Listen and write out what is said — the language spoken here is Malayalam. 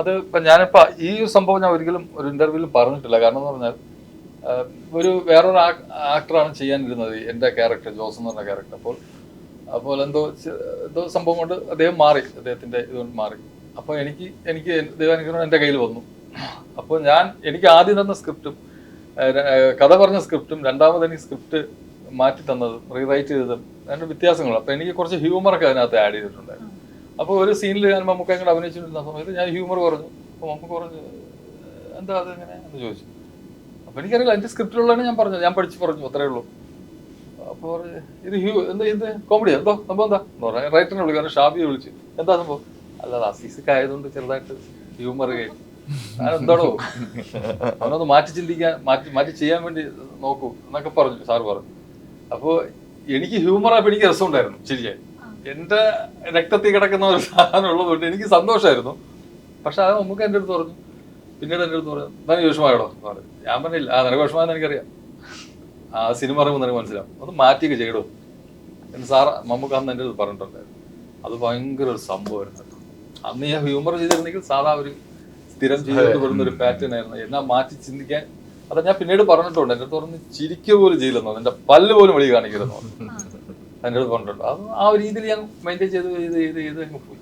അത് ഇപ്പൊ ഞാനിപ്പോ ഈ സംഭവം ഞാൻ ഒരിക്കലും ഒരു ഇന്റർവ്യൂവിലും പറഞ്ഞിട്ടില്ല. കാരണം എന്ന് പറഞ്ഞാൽ ഒരു വേറൊരു ആക്ടറാണ് ചെയ്യാനിരുന്നത് എന്റെ ക്യാരക്ടർ ജോസ് എന്ന് പറഞ്ഞ ക്യാരക്ടർ അപ്പോൾ അപ്പോൾ എന്തോ എന്തോ സംഭവം കൊണ്ട് അദ്ദേഹം മാറി. അദ്ദേഹത്തിന്റെ ഇതുകൊണ്ട് മാറി. അപ്പോൾ എനിക്ക് എനിക്ക് ദൈവാനുഗ്രഹം എന്റെ കയ്യിൽ വന്നു. അപ്പോൾ ഞാൻ എനിക്ക് ആദ്യം തന്ന സ്ക്രിപ്റ്റും കഥ പറഞ്ഞ സ്ക്രിപ്റ്റും രണ്ടാമത് എനിക്ക് സ്ക്രിപ്റ്റ് മാറ്റി തന്നതും റീറൈറ്റ് ചെയ്തതും രണ്ട് വ്യത്യാസങ്ങളും അപ്പോൾ എനിക്ക് കുറച്ച് ഹ്യൂമറൊക്കെ അതിനകത്ത് ആഡ് ചെയ്തിട്ടുണ്ടായിരുന്നു. അപ്പോൾ ഒരു സീനിൽ ഞാൻ മമ്മൂക്ക കൂടെ അഭിനയിച്ചിരുന്ന സമയത്ത് ഞാൻ ഹ്യൂമർ പറഞ്ഞു. അപ്പോൾ മമ്മൂക്ക പറഞ്ഞു എന്താ അത് എങ്ങനെ എന്ന് ചോദിച്ചു. അപ്പോൾ എനിക്കറിയില്ല എന്റെ സ്ക്രിപ്റ്റിലുള്ളതാണ് ഞാൻ പറഞ്ഞത്. ഞാൻ പഠിച്ചു പറഞ്ഞു അത്രേ ഉള്ളൂ. അപ്പോൾ പറഞ്ഞു, ഇത് ഹ്യൂ എന്താ ഇത്? കോമഡി എന്തോ? സംഭവം എന്താ? എന്ന് പറഞ്ഞു റൈറ്ററിനെ വിളിക്കും കാരണം ഷാബിയെ വിളിച്ചു. എന്താ സംഭവം? അല്ലാതെ അസീസൊക്കെ ആയതുകൊണ്ട് ചെറുതായിട്ട് ഹ്യൂമർ കയറ്റി ഞാൻ എന്താടോ? അവനൊന്ന് മാറ്റി ചിന്തിക്കാൻ മാറ്റി മാറ്റി ചെയ്യാൻ വേണ്ടി നോക്കൂ എന്നൊക്കെ പറഞ്ഞു സാറ് പറഞ്ഞു. അപ്പോൾ എനിക്ക് ഹ്യൂമർ ആയപ്പോൾ എനിക്ക് രസമുണ്ടായിരുന്നു ചിരിക്കാൻ. എന്റെ രക്തത്തിൽ കിടക്കുന്ന ഒരു സാധനം ഉള്ളതുകൊണ്ട് എനിക്ക് സന്തോഷമായിരുന്നു പക്ഷെ അത് നമുക്ക് എന്റെ അടുത്ത് പറഞ്ഞു. പിന്നീട് എന്റെ അടുത്ത് പറഞ്ഞു നിനക്ക് വിഷമായോടോ എന്ന് പറഞ്ഞു. ഞാൻ പറഞ്ഞില്ല. ആ നിനക്ക് വിഷമമായെന്ന് എനിക്കറിയാം. ആ സിനിമ പറയുമ്പോൾ നിനക്ക് മനസ്സിലാവും. അത് മാറ്റിയൊക്കെ ചെയ്യടോ. എന്ന് സാർ നമുക്ക് അന്ന് എന്റെ അടുത്ത് പറഞ്ഞിട്ടുണ്ടായിരുന്നു. അത് ഭയങ്കര ഒരു സംഭവമായിരുന്നു. അന്ന് ഞാൻ ഹ്യൂമർ ചെയ്തിരുന്നെങ്കിൽ സാധാ ഒരു സ്ഥിരം ചെയ്തുകൊണ്ട് വരുന്ന ഒരു പാറ്റേൺ ആയിരുന്നു. എന്നാ മാറ്റി ചിന്തിക്കാൻ. അത് ഞാൻ പിന്നീട് പറഞ്ഞിട്ടുണ്ട്. എന്റെ അടുത്ത് പറഞ്ഞ് ചിരിക്കുക പോലും ചെയ്യില്ലെന്നോ എന്റെ പല്ല് പോലും വെളി കാണിക്കരുതെന്നോ എന്റെ അടുത്ത് കൊണ്ടുണ്ട് അത് ആ രീതിയിൽ ഞാൻ മെയിന്റെയിൻ ചെയ്ത് ചെയ്ത് ചെയ്ത് ചെയ്ത് അങ്ങ് പോയി.